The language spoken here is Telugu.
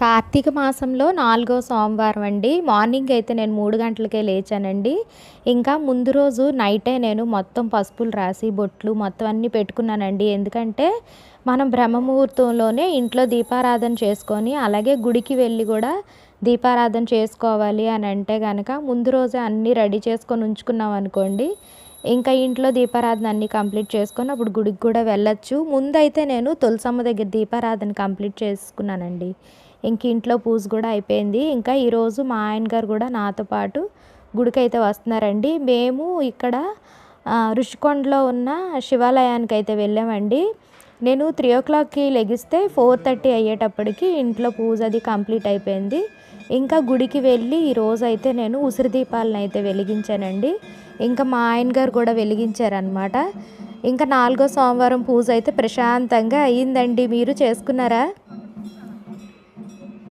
కార్తీక మాసంలో నాలుగో సోమవారం అండి. మార్నింగ్ అయితే నేను మూడు గంటలకే లేచానండి. ఇంకా ముందు రోజు నైటే నేను మొత్తం పసుపులు రాసి బొట్లు మొత్తం అన్నీ పెట్టుకున్నానండి. ఎందుకంటే మనం బ్రహ్మముహూర్తంలోనే ఇంట్లో దీపారాధన చేసుకొని అలాగే గుడికి వెళ్ళి కూడా దీపారాధన చేసుకోవాలి అని అంటే కనుక ముందు రోజే అన్నీ రెడీ చేసుకొని ఉంచుకున్నాం అనుకోండి. ఇంకా ఇంట్లో దీపారాధన అన్నీ కంప్లీట్ చేసుకొని అప్పుడు గుడికి కూడా వెళ్ళొచ్చు. ముందైతే నేను తులసమ్మ దగ్గర దీపారాధన కంప్లీట్ చేసుకున్నానండి. ఇంక ఇంట్లో పూజ కూడా అయిపోయింది. ఇంకా ఈరోజు మా ఆయన గారు కూడా నాతో పాటు గుడికైతే వస్తున్నారండి. మేము ఇక్కడ ఋషికొండలో ఉన్న శివాలయానికి అయితే వెళ్ళామండి. నేను త్రీ ఓ క్లాక్కి లెగిస్తే ఫోర్ థర్టీ అయ్యేటప్పటికి ఇంట్లో పూజ అది కంప్లీట్ అయిపోయింది. ఇంకా గుడికి వెళ్ళి ఈరోజు అయితే నేను ఉసిరి దీపాలను అయితే వెలిగించానండి. ఇంకా మా ఆయన గారు కూడా వెలిగించారనమాట ఇంకా నాలుగో సోమవారం పూజ అయితే ప్రశాంతంగా అయ్యిందండి. మీరు చేసుకున్నారా?